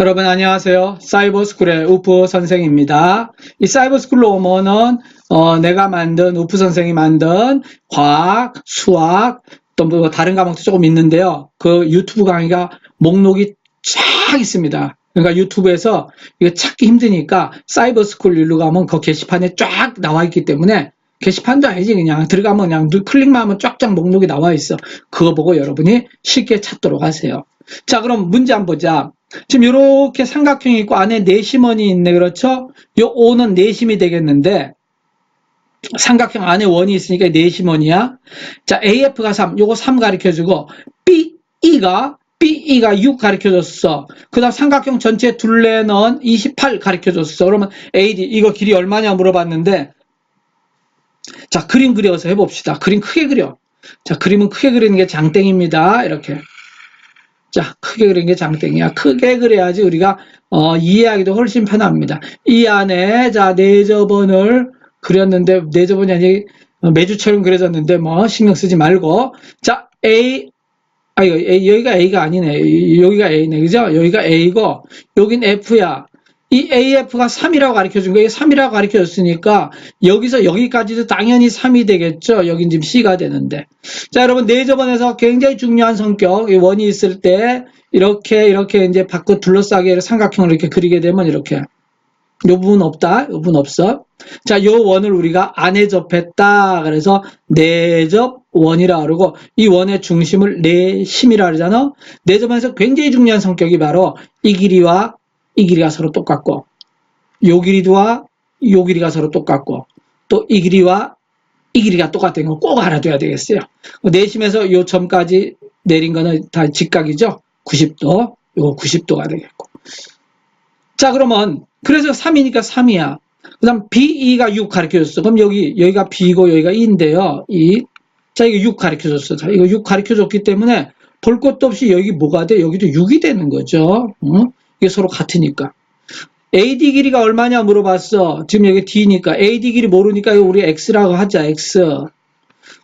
여러분 안녕하세요. 사이버스쿨의 우프 선생입니다. 이 사이버스쿨로 오면은 어, 내가 만든 우프 선생이 만든 과학, 수학, 또뭐 다른 과목도 조금 있는데요. 그 유튜브 강의가 목록이 쫙 있습니다. 그러니까 유튜브에서 이거 찾기 힘드니까 사이버스쿨 일로 가면 그 게시판에 쫙 나와 있기 때문에 게시판도 아니지 그냥 들어가면 그냥 누- 클릭만 하면 쫙쫙 목록이 나와 있어. 그거 보고 여러분이 쉽게 찾도록 하세요. 자 그럼 문제 한번 보자. 지금 이렇게 삼각형이 있고 안에 내심원이 있네 그렇죠? 요 O는 내심이 되겠는데 삼각형 안에 원이 있으니까 내심원이야. 자 AF가 3, 요거 3 가르쳐주고 BE가 BE가 6 가르쳐줬어. 그 다음 삼각형 전체 둘레는 28 가르쳐줬어. 그러면 AD 이거 길이 얼마냐 물어봤는데 자 그림 그려서 해봅시다. 그림 크게 그려. 자 그림은 크게 그리는 게 장땡입니다. 이렇게. 자, 크게 그린 게 장땡이야. 크게 그려야지 우리가 어, 이해하기도 훨씬 편합니다. 이 안에 자 내저번을 그렸는데 내저번이 아니 어, 매주처럼 그려졌는데 뭐 신경 쓰지 말고 자 A 아 이거 여기가 A가 아니네. 여기가 A네. 그죠? 여기가 A고 여긴 F야. 이 AF가 3이라고 가르쳐 준 거예요. 3이라고 가르쳐 줬으니까 여기서 여기까지도 당연히 3이 되겠죠. 여긴 지금 C가 되는데. 자, 여러분, 내저번에서 굉장히 중요한 성격, 이 원이 있을 때, 이렇게, 이렇게 이제 밖으로 둘러싸게 삼각형을 이렇게 그리게 되면 이렇게. 요 부분 없다, 요 부분 없어. 자, 요 원을 우리가 안에 접했다. 그래서 내접 원이라 그러고, 이 원의 중심을 내심이라 그러잖아. 내접에서 굉장히 중요한 성격이 바로 이 길이와 이 길이가 서로 똑같고, 요 길이와 요 길이가 서로 똑같고, 또 이 길이와 이 길이가 똑같은 거꼭 알아둬야 되겠어요. 내심에서 요 점까지 내린 거는 다 직각이죠. 90도. 요거 90도가 되겠고. 자, 그러면 그래서 3이니까 3이야. 그 다음 B2가 6 가르쳐 줬어. 그럼 여기 여기가 B고 여기가 2인데요. 2. 자, 이거 6 가르쳐 줬어. 자, 이거 6 가르쳐 줬기 때문에 볼 것도 없이 여기 뭐가 돼? 여기도 6이 되는 거죠. 응? 이게 서로 같으니까. AD 길이가 얼마냐 물어봤어. 지금 여기 D니까. AD 길이 모르니까 우리 X라고 하자. X.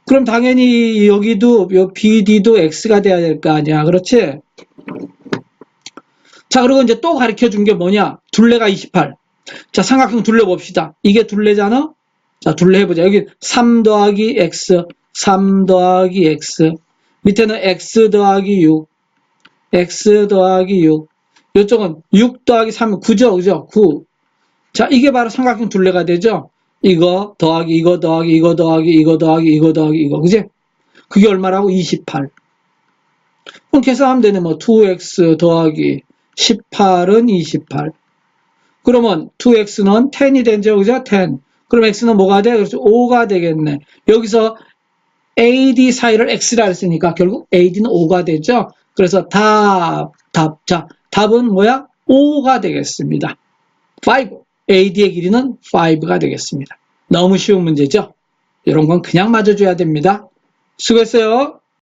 그럼 당연히 여기도 요 BD도 X가 돼야 될 거 아니야. 그렇지? 자, 그리고 이제 또 가르쳐 준 게 뭐냐? 둘레가 28. 자, 삼각형 둘레 봅시다. 이게 둘레잖아? 자, 둘레 해보자. 여기 3 더하기 X, 3 더하기 X. 밑에는 X 더하기 6, X 더하기 6. 이쪽은 6 더하기 3은 9죠, 그죠? 9. 자, 이게 바로 삼각형 둘레가 되죠? 이거 더하기, 이거 더하기, 이거 더하기, 이거 더하기, 이거 더하기, 이거. 그지? 그게 얼마라고? 28. 그럼 계산하면 되네. 뭐, 2x 더하기 18은 28. 그러면 2x는 10이 되죠, 그죠? 10. 그럼 x는 뭐가 돼? 그래서 5가 되겠네. 여기서 AD 사이를 x라 했으니까 결국 AD는 5가 되죠. 그래서 답, 답. 자, 답은 뭐야? 5가 되겠습니다. 5. AD의 길이는 5가 되겠습니다. 너무 쉬운 문제죠? 이런 건 그냥 맞아줘야 됩니다. 수고했어요.